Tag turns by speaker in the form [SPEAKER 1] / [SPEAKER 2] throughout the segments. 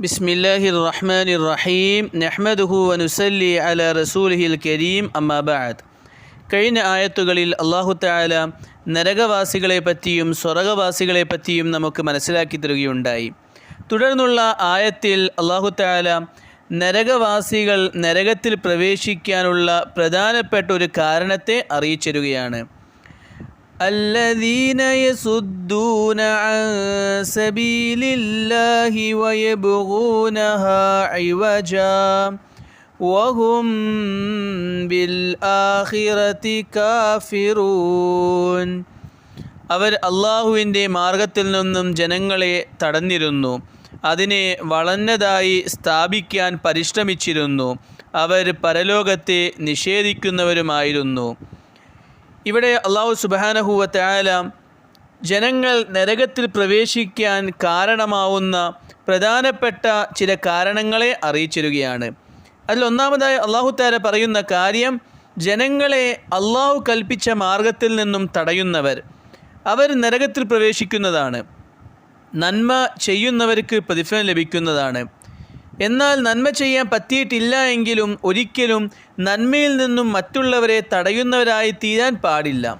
[SPEAKER 1] بسم الله الرحمن الرحيم نحمده ونسلي على رسوله الكريم أما بعد കഴിഞ്ഞ ആയത്തുകളിൽ അള്ളാഹു താല നരകവാസികളെ പറ്റിയും സ്വർഗവാസികളെ പറ്റിയും നമുക്ക് മനസ്സിലാക്കി തരികയുണ്ടായി തുടർന്നുള്ള ആയത്തിൽ അള്ളാഹു താല നരകവാസികൾ നരകത്തിൽ പ്രവേശിക്കാനുള്ള പ്രധാനപ്പെട്ട ഒരു കാരണത്തെ അറിയിച്ചിരുകയാണ് الذين يصدون عن سبيل الله ويبغونها عوجا وهم بالآخرة كافرون അവർ അള്ളാഹുവിൻ്റെ മാർഗത്തിൽ നിന്നും ജനങ്ങളെ തടഞ്ഞിരുന്നു അതിനെ വളഞ്ഞതായി സ്ഥാപിക്കാൻ പരിശ്രമിച്ചിരുന്നു അവർ പരലോകത്തെ നിഷേധിക്കുന്നവരുമായിരുന്നു ഇവിടെ അള്ളാഹു സുബാനഹുവ തയാല ജനങ്ങൾ നരകത്തിൽ പ്രവേശിക്കാൻ കാരണമാവുന്ന പ്രധാനപ്പെട്ട ചില കാരണങ്ങളെ അറിയിച്ചിരുകയാണ്. അതിൽ ഒന്നാമതായി അള്ളാഹു താര പറയുന്ന കാര്യം ജനങ്ങളെ അള്ളാഹു കൽപ്പിച്ച മാർഗത്തിൽ നിന്നും തടയുന്നവർ അവർ നരകത്തിൽ പ്രവേശിക്കുന്നതാണ്. നന്മ ചെയ്യുന്നവർക്ക് പ്രതിഫലം ലഭിക്കുന്നതാണ്. എന്നാൽ നന്മ ചെയ്യാൻ പറ്റിയിട്ടില്ല എങ്കിലും ഒരിക്കലും നന്മയിൽ നിന്നും മറ്റുള്ളവരെ തടയുന്നവരായി തീരാൻ പാടില്ല.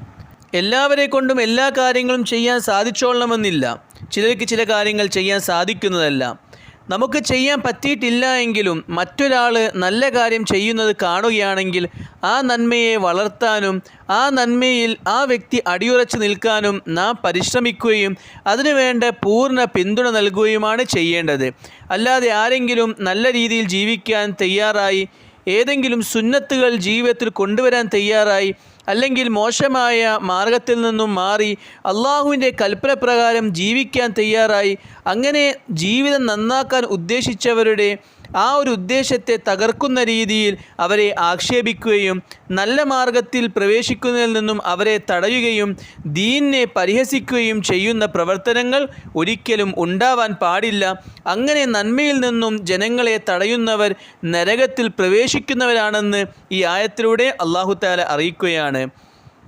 [SPEAKER 1] എല്ലാവരെ കൊണ്ടും എല്ലാ കാര്യങ്ങളും ചെയ്യാൻ സാധിച്ചോളണമെന്നില്ല. ചിലർക്ക് ചില കാര്യങ്ങൾ ചെയ്യാൻ സാധിക്കുന്നതല്ല. നമുക്ക് ചെയ്യാൻ പറ്റിയിട്ടില്ല എങ്കിലും മറ്റൊരാൾ നല്ല കാര്യം ചെയ്യുന്നത് കാണുകയാണെങ്കിൽ ആ നന്മയെ വളർത്താനും ആ നന്മയിൽ ആ വ്യക്തി അടിയുറച്ച് നിൽക്കാനും നാം പരിശ്രമിക്കുകയും അതിനുവേണ്ട പൂർണ പിന്തുണ നൽകുകയുമാണ് ചെയ്യേണ്ടത്. അല്ലാതെ ആരെങ്കിലും നല്ല രീതിയിൽ ജീവിക്കാൻ തയ്യാറായി ഏതെങ്കിലും സുന്നത്തുകൾ ജീവിതത്തിൽ കൊണ്ടുവരാൻ തയ്യാറായി അല്ലെങ്കിൽ മോശമായ മാർഗത്തിൽ നിന്നും മാറി അള്ളാഹുവിന്റെ കൽപ്പന പ്രകാരം ജീവിക്കാൻ തയ്യാറായി. അങ്ങനെ ജീവിതം നന്നാക്കാൻ ഉദ്ദേശിച്ചവരുടെ ആ ഒരു ഉദ്ദേശത്തെ തകർക്കുന്ന രീതിയിൽ അവരെ ആക്ഷേപിക്കുകയും നല്ല മാർഗത്തിൽ പ്രവേശിക്കുന്നതിൽ നിന്നും അവരെ തടയുകയും ദീനിനെ പരിഹസിക്കുകയും ചെയ്യുന്ന പ്രവർത്തനങ്ങൾ ഒരിക്കലും ഉണ്ടാവാൻ പാടില്ല. അങ്ങനെ നന്മയിൽ നിന്നും ജനങ്ങളെ തടയുന്നവർ നരകത്തിൽ പ്രവേശിക്കുന്നവരാണെന്ന് ഈ ആയത്തിലൂടെ അള്ളാഹു താല അറിയിക്കുകയാണ്.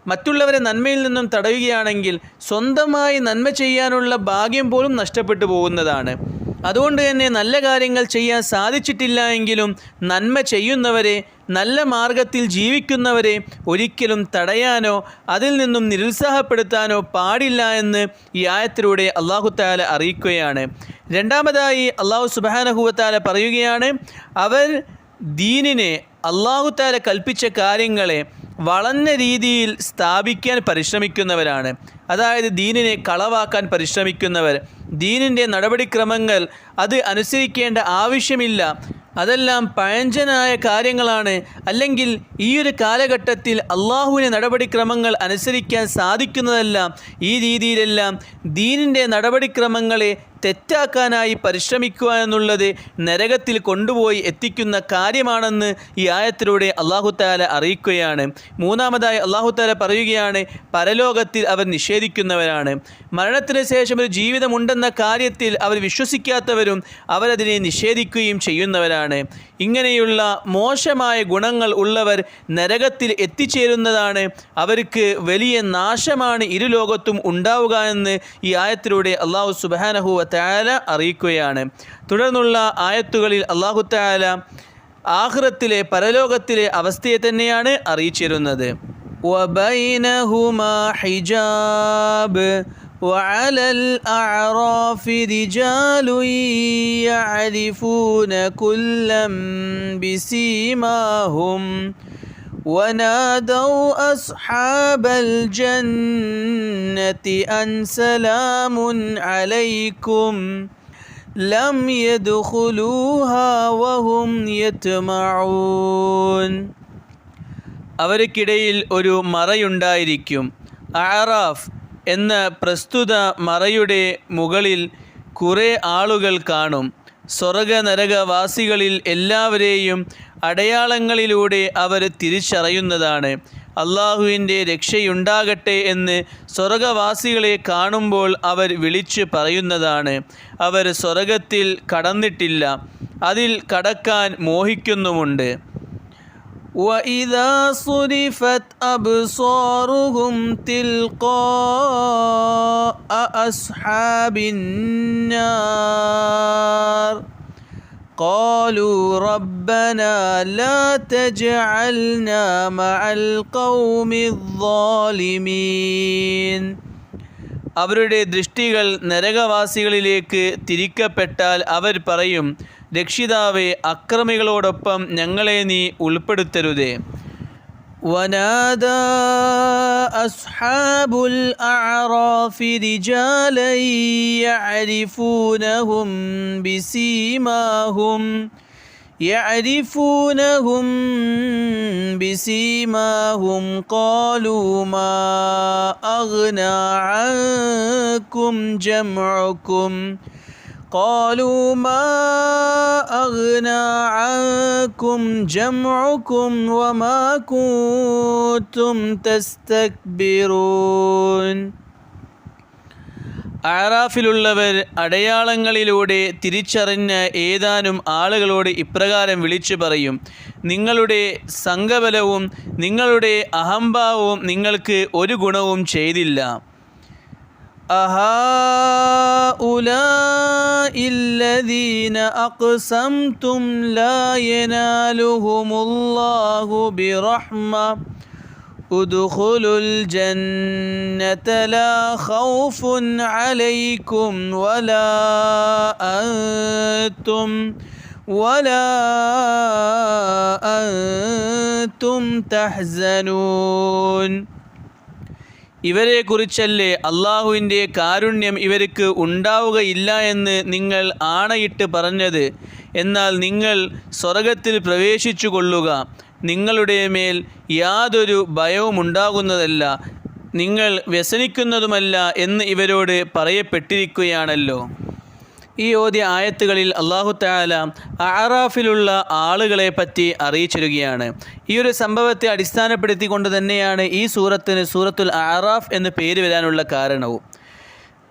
[SPEAKER 1] മറ്റുള്ളവരെ നന്മയിൽ നിന്നും തടയുകയാണെങ്കിൽ സ്വന്തമായി നന്മ ചെയ്യാനുള്ള ഭാഗ്യം പോലും നഷ്ടപ്പെട്ടു പോകുന്നതാണ്. അതുകൊണ്ട് തന്നെ നല്ല കാര്യങ്ങൾ ചെയ്യാൻ സാധിച്ചിട്ടില്ല എങ്കിലും നന്മ ചെയ്യുന്നവരെ നല്ല മാർഗത്തിൽ ജീവിക്കുന്നവരെ ഒരിക്കലും തടയാനോ അതിൽ നിന്നും നിരുത്സാഹപ്പെടുത്താനോ പാടില്ല എന്ന് ഈ ആയത്തിലൂടെ അള്ളാഹു താല അറിയിക്കുകയാണ്. രണ്ടാമതായി അള്ളാഹു സുബാനഹുവത്താല പറയുകയാണ് അവർ ദീനിനെ അള്ളാഹു താല കൽപ്പിച്ച കാര്യങ്ങളെ വളഞ്ഞ രീതിയിൽ സ്ഥാപിക്കാൻ പരിശ്രമിക്കുന്നവരാണ്. അതായത് ദീനിനെ കളവാക്കാൻ പരിശ്രമിക്കുന്നവർ. ദീനിന്റെ നടപടിക്രമങ്ങൾ അത് അനുസരിക്കേണ്ട ആവശ്യമില്ല. അതെല്ലാം പഴഞ്ചനായ കാര്യങ്ങളാണ്. അല്ലെങ്കിൽ ഈ ഒരു കാലഘട്ടത്തിൽ അള്ളാഹുവിന്റെ നടപടിക്രമങ്ങൾ അനുസരിക്കാൻ സാധിക്കുന്നതെല്ലാം ഈ രീതിയിലെല്ലാം ദീനിന്റെ നടപടിക്രമങ്ങളെ തെറ്റാക്കാനായി പരിശ്രമിക്കുക എന്നുള്ളത് നരകത്തിൽ കൊണ്ടുപോയി എത്തിക്കുന്ന കാര്യമാണെന്ന് ഈ ആയത്തിലൂടെ അള്ളാഹു താല അറിയിക്കുകയാണ്. മൂന്നാമതായി അള്ളാഹു താല പറയുകയാണ് പരലോകത്തിൽ അവർ നിഷേധിക്കുന്നവരാണ്. മരണത്തിന് ശേഷം ഒരു ജീവിതമുണ്ടെന്ന കാര്യത്തിൽ അവർ വിശ്വസിക്കാത്തവരും അവരതിനെ നിഷേധിക്കുകയും ചെയ്യുന്നവരാണ്. ഇങ്ങനെയുള്ള മോശമായ ഗുണങ്ങൾ ഉള്ളവർ നരകത്തിൽ എത്തിച്ചേരുന്നതാണ് അവർക്ക് വലിയ നാശമാണ് ഇരുലോകത്തും ഉണ്ടാവുക എന്ന് ഈ ആയത്തിലൂടെ അള്ളാഹു സുബാനഹുവ താല അറിയിക്കുകയാണ് തുടർന്നുള്ള ആയത്തുകളിൽ അള്ളാഹു താല ആഹ്റത്തിലെ പരലോകത്തിലെ അവസ്ഥയെ തന്നെയാണ് അറിയിച്ചിരുന്നത് وبينهما حجاب وعلى الأعراف رجال يعرفون كلا بسيماهم ونادوا أصحاب الجنة أن سلام عليكم لم يدخلوها وهم يتمعون അവർക്കിടയിൽ ഒരു മറയുണ്ടായിരിക്കും അറാഫ് എന്ന പ്രസ്തുത മറയുടെ മുകളിൽ കുറേ ആളുകൾ കാണും. സ്വർഗ നരകവാസികളിൽ എല്ലാവരെയും അടയാളങ്ങളിലൂടെ അവർ തിരിച്ചറിയുന്നതാണ്. അള്ളാഹുവിന്റെ രക്ഷയുണ്ടാകട്ടെ എന്ന് സ്വർഗവാസികളെ കാണുമ്പോൾ അവർ വിളിച്ച് പറയുന്നതാണ്. അവർ സ്വർഗത്തിൽ കടന്നിട്ടില്ല. അതിൽ കടക്കാൻ മോഹിക്കുന്നുമുണ്ട്. وإذا صرفت أبصارهم تلقاء أصحاب النار قالوا ربنا لا تجعلنا مع القوم الظالمين അവരുടെ ദൃഷ്ടികൾ നരകവാസികളിലേക്ക് തിരിക്കപ്പെട്ടാൽ അവർ പറയും രക്ഷിതാവെ അക്രമികളോടൊപ്പം ഞങ്ങളെ നീ ഉൾപ്പെടുത്തരുതേ ونادى أصحاب الأعراف رجالا يعرفونهم بسيماهم يعرفونهم بسيماهم قالوا ما أغنى عنكم جمعكم قالوا ما أغنى عنكم جمعكم وما كنتم تستكبرون ആറാഫിലുള്ളവർ അടയാളങ്ങളിലൂടെ തിരിച്ചറിഞ്ഞ ഏതാനും ആളുകളോട് ഇപ്രകാരം വിളിച്ചു പറയും നിങ്ങളുടെ സംഘബലവും നിങ്ങളുടെ അഹംഭാവവും നിങ്ങൾക്ക് ഒരു ഗുണവും ചെയ്തില്ല أهؤلاء الذين أقسمتم لا ينالهم الله برحمة. ادخلوا الجنة لا خوف عليكم ولا أنتم ولا أنتم تحزنون. ഇവരെക്കുറിച്ചല്ലേ അള്ളാഹുവിന്റെ കാരുണ്യം ഇവർക്ക് ഉണ്ടാവുകയില്ല എന്ന് നിങ്ങൾ ആണയിട്ട് പറഞ്ഞത്. എന്നാൽ നിങ്ങൾ സ്വർഗത്തിൽ പ്രവേശിച്ചു കൊള്ളുക. നിങ്ങളുടെ മേൽ യാതൊരു ഭയവും ഉണ്ടാകുന്നതല്ല. നിങ്ങൾ വ്യസനിക്കുന്നതുമല്ല എന്ന് ഇവരോട് പറയപ്പെട്ടിരിക്കുകയാണല്ലോ. ഈ ഓദ്യ ആയത്തുകളിൽ അള്ളാഹു താല ആറാഫിലുള്ള ആളുകളെ പറ്റി അറിയിച്ചിരുകയാണ്. ഈ ഒരു സംഭവത്തെ അടിസ്ഥാനപ്പെടുത്തിക്കൊണ്ട് തന്നെയാണ് ഈ സൂറത്തിന് സൂറത്തുൽ ആറാഫ് എന്ന് പേര് വരാനുള്ള കാരണവും.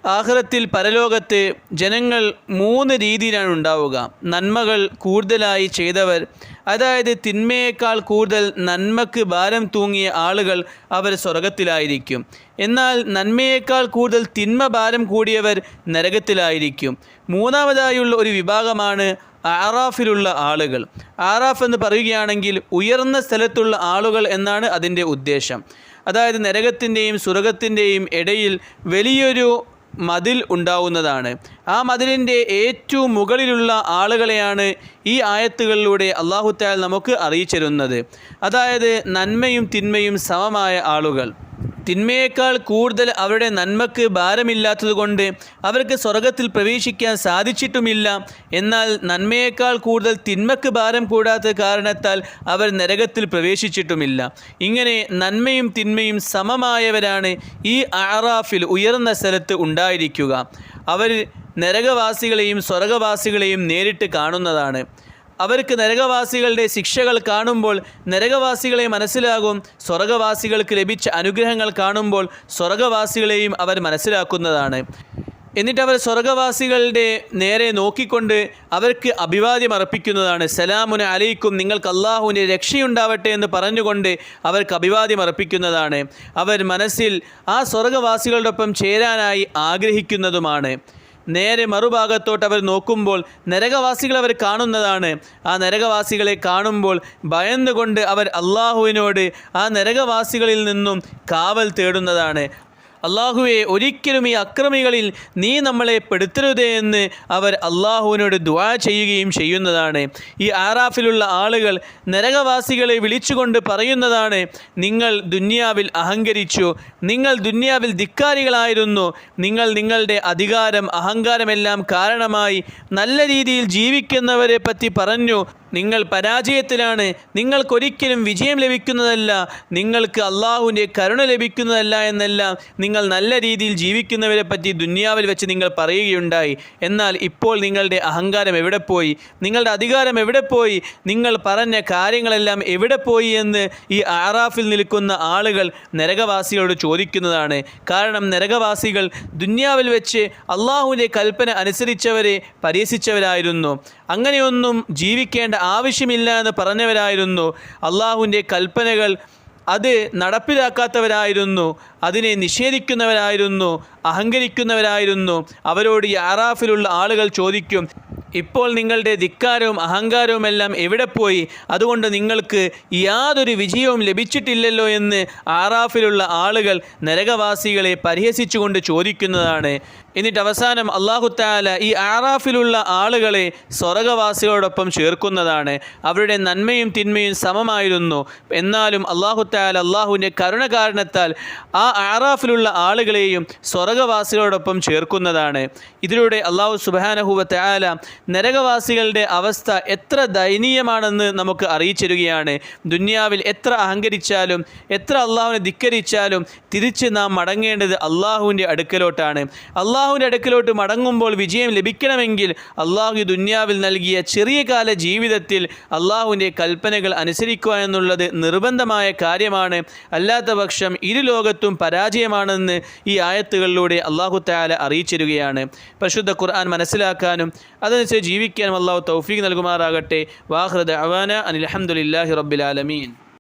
[SPEAKER 1] ആഹ്റത്തിൽ പരലോകത്ത് ജനങ്ങൾ മൂന്ന് രീതിയിലാണ് ഉണ്ടാവുക. നന്മകൾ കൂടുതലായി ചെയ്തവർ അതായത് തിന്മയേക്കാൾ കൂടുതൽ നന്മക്ക് ഭാരം തൂങ്ങിയ ആളുകൾ അവർ സ്വർഗത്തിലായിരിക്കും എന്നാൽ നന്മയേക്കാൾ കൂടുതൽ തിന്മ ഭാരം കൂടിയവർ നരകത്തിലായിരിക്കും. മൂന്നാമതായുള്ള ഒരു വിഭാഗമാണ് ആറാഫിലുള്ള ആളുകൾ. ആറാഫ് എന്ന് പറയുകയാണെങ്കിൽ ഉയർന്ന സ്ഥലത്തുള്ള ആളുകൾ എന്നാണ് അതിന്റെ ഉദ്ദേശം. അതായത് നരകത്തിന്റെയും സുരകത്തിന്റെയും ഇടയിൽ വലിയൊരു മതിൽ ഉണ്ടാവുന്നതാണ്. ആ മതിലിന്റെ ഏറ്റവും മുകളിലുള്ള ആളുകളെയാണ് ഈ ആയത്തുകളിലൂടെ അള്ളാഹുത്താൽ നമുക്ക് അറിയിച്ചിരുന്നത്. അതായത് നന്മയും തിന്മയും സമമായ ആളുകൾ. തിന്മയേക്കാൾ കൂടുതൽ അവരുടെ നന്മക്ക് ഭാരമില്ലാത്തതുകൊണ്ട് അവർക്ക് സ്വർഗത്തിൽ പ്രവേശിക്കാൻ സാധിച്ചിട്ടുമില്ല. എന്നാൽ നന്മയേക്കാൾ കൂടുതൽ തിന്മക്ക് ഭാരം കൂടാത്ത കാരണത്താൽ അവർ നരകത്തിൽ പ്രവേശിച്ചിട്ടുമില്ല. ഇങ്ങനെ നന്മയും തിന്മയും സമമായവരാണ് ഈ ആറാഫിൽ ഉയർന്ന സ്ഥലത്ത് ഉണ്ടായിരിക്കുക. അവർ നരകവാസികളെയും സ്വർഗവാസികളെയും നേരിട്ട് കാണുന്നതാണ്. അവർക്ക് നരകവാസികളുടെ ശിക്ഷകൾ കാണുമ്പോൾ നരകവാസികളെ മനസ്സിലാകും സ്വർഗവാസികൾക്ക് ലഭിച്ച അനുഗ്രഹങ്ങൾ കാണുമ്പോൾ സ്വർഗവാസികളെയും അവർ മനസ്സിലാക്കുന്നതാണ്. എന്നിട്ട് അവർ സ്വർഗവാസികളുടെ നേരെ നോക്കിക്കൊണ്ട് അവർക്ക് അഭിവാദ്യം അർപ്പിക്കുന്നതാണ്. സലാമുന അലൈക്കും നിങ്ങൾക്ക് അള്ളാഹുവിന്റെ രക്ഷയുണ്ടാവട്ടെ എന്ന് പറഞ്ഞുകൊണ്ട് അവർക്ക് അഭിവാദ്യം അർപ്പിക്കുന്നതാണ്. അവർ മനസ്സിൽ ആ സ്വർഗവാസികളോടൊപ്പം ചേരാനായി ആഗ്രഹിക്കുന്നതുമാണ്. നേരെ മറുഭാഗത്തോട്ട് അവർ നോക്കുമ്പോൾ നരകവാസികൾ അവർ കാണുന്നതാണ്. ആ നരകവാസികളെ കാണുമ്പോൾ ഭയന്നുകൊണ്ട് അവർ അള്ളാഹുവിനോട് ആ നരകവാസികളിൽ നിന്നും കാവൽ തേടുന്നതാണ്. അള്ളാഹുവെ ഒരിക്കലും ഈ അക്രമികളിൽ നീ നമ്മളെ പെടുത്തരുതേ എന്ന് അവർ അള്ളാഹുവിനോട് ദുവാ ചെയ്യുകയും ചെയ്യുന്നതാണ്. ഈ ആറാഫിലുള്ള ആളുകൾ നരകവാസികളെ വിളിച്ചുകൊണ്ട് പറയുന്നതാണ് നിങ്ങൾ ദുന്യാവിൽ അഹങ്കരിച്ചു നിങ്ങൾ ദുന്യാവിൽ ധിക്കാരികളായിരുന്നു നിങ്ങൾ നിങ്ങളുടെ അധികാരം അഹങ്കാരമെല്ലാം കാരണമായി നല്ല രീതിയിൽ ജീവിക്കുന്നവരെ പറ്റി പറഞ്ഞു. നിങ്ങൾ പരാജയത്തിലാണ് നിങ്ങൾക്കൊരിക്കലും വിജയം ലഭിക്കുന്നതല്ല നിങ്ങൾക്ക് അള്ളാഹുവിന്റെ കരുണ ലഭിക്കുന്നതല്ല എന്നെല്ലാം നിങ്ങൾ നല്ല രീതിയിൽ ജീവിക്കുന്നവരെ പറ്റി ദുന്യാവിൽ വെച്ച് നിങ്ങൾ പറയുകയുണ്ടായി. എന്നാൽ ഇപ്പോൾ നിങ്ങളുടെ അഹങ്കാരം എവിടെ പോയി? നിങ്ങളുടെ അധികാരം എവിടെ പോയി? നിങ്ങൾ പറഞ്ഞ കാര്യങ്ങളെല്ലാം എവിടെ പോയി എന്ന് ഈ ആറാഫിൽ നിൽക്കുന്ന ആളുകൾ നരകവാസികളോട് ചോദിക്കുന്നതാണ്. കാരണം നരകവാസികൾ ദുന്യാവിൽ വെച്ച് അള്ളാഹുവിന്റെ കൽപ്പന അനുസരിച്ചവരെ പരിഹസിച്ചവരായിരുന്നു. അങ്ങനെയൊന്നും ജീവിക്കേണ്ട ആവശ്യമില്ല എന്ന് പറഞ്ഞവരായിരുന്നു. അള്ളാഹുവിന്റെ കൽപ്പനകൾ അത് നടപ്പിലാക്കാത്തവരായിരുന്നു അതിനെ നിഷേധിക്കുന്നവരായിരുന്നു അഹങ്കരിക്കുന്നവരായിരുന്നു. അവരോട് ഈ ആറാഫിലുള്ള ആളുകൾ ചോദിക്കും ഇപ്പോൾ നിങ്ങളുടെ ധിക്കാരവും അഹങ്കാരവും എല്ലാം എവിടെ പോയി? അതുകൊണ്ട് നിങ്ങൾക്ക് യാതൊരു വിജയവും ലഭിച്ചിട്ടില്ലല്ലോ എന്ന് ആറാഫിലുള്ള ആളുകൾ നരകവാസികളെ പരിഹസിച്ചുകൊണ്ട് ചോദിക്കുന്നതാണ്. എന്നിട്ട് അവസാനം അള്ളാഹു താല ഈ ആറാഫിലുള്ള ആളുകളെ സ്വർഗവാസികളോടൊപ്പം ചേർക്കുന്നതാണ്. അവരുടെ നന്മയും തിന്മയും സമമായിരുന്നു. എന്നാലും അള്ളാഹു താല അള്ളാഹുവിന്റെ കരുണ കാരണത്താൽ ആ ആറാഫിലുള്ള ആളുകളെയും സ്വർഗവാസികളോടൊപ്പം ചേർക്കുന്നതാണ്. ഇതിലൂടെ അള്ളാഹു സുബാനഹുവ താല നരകവാസികളുടെ അവസ്ഥ എത്ര ദയനീയമാണെന്ന് നമുക്ക് അറിയിച്ചിരുകയാണ്. ദുന്യാവിൽ എത്ര അഹങ്കരിച്ചാലും എത്ര അള്ളാഹുവിനെ ധിക്കരിച്ചാലും തിരിച്ച് നാം മടങ്ങേണ്ടത് അള്ളാഹുവിന്റെ അടുക്കലോട്ടാണ്. അള്ളാഹുവിന്റെ അടുക്കലോട്ട് മടങ്ങുമ്പോൾ വിജയം ലഭിക്കണമെങ്കിൽ അള്ളാഹു ദുന്യാവിൽ നൽകിയ ചെറിയ കാല ജീവിതത്തിൽ അള്ളാഹുവിന്റെ കൽപ്പനകൾ അനുസരിക്കുക എന്നുള്ളത് നിർബന്ധമായ കാര്യമാണ്. അല്ലാത്ത പക്ഷം ഇരു ലോകത്തും പരാജയമാണെന്ന് ഈ ആയത്തുകളിലൂടെ അള്ളാഹു താല അറിയിച്ചിരുകയാണ്. പരിശുദ്ധ ഖുർആൻ മനസ്സിലാക്കാനും അതനുസരിച്ച് ജീവിക്കാനും അള്ളാഹു തൗഫീഖ് നൽകുമാറാകട്ടെ. വാഹൃദ അവാന അനിൽ അഹമ്മദില്ലാഹി റബ്ബിൽ ആലമീൻ.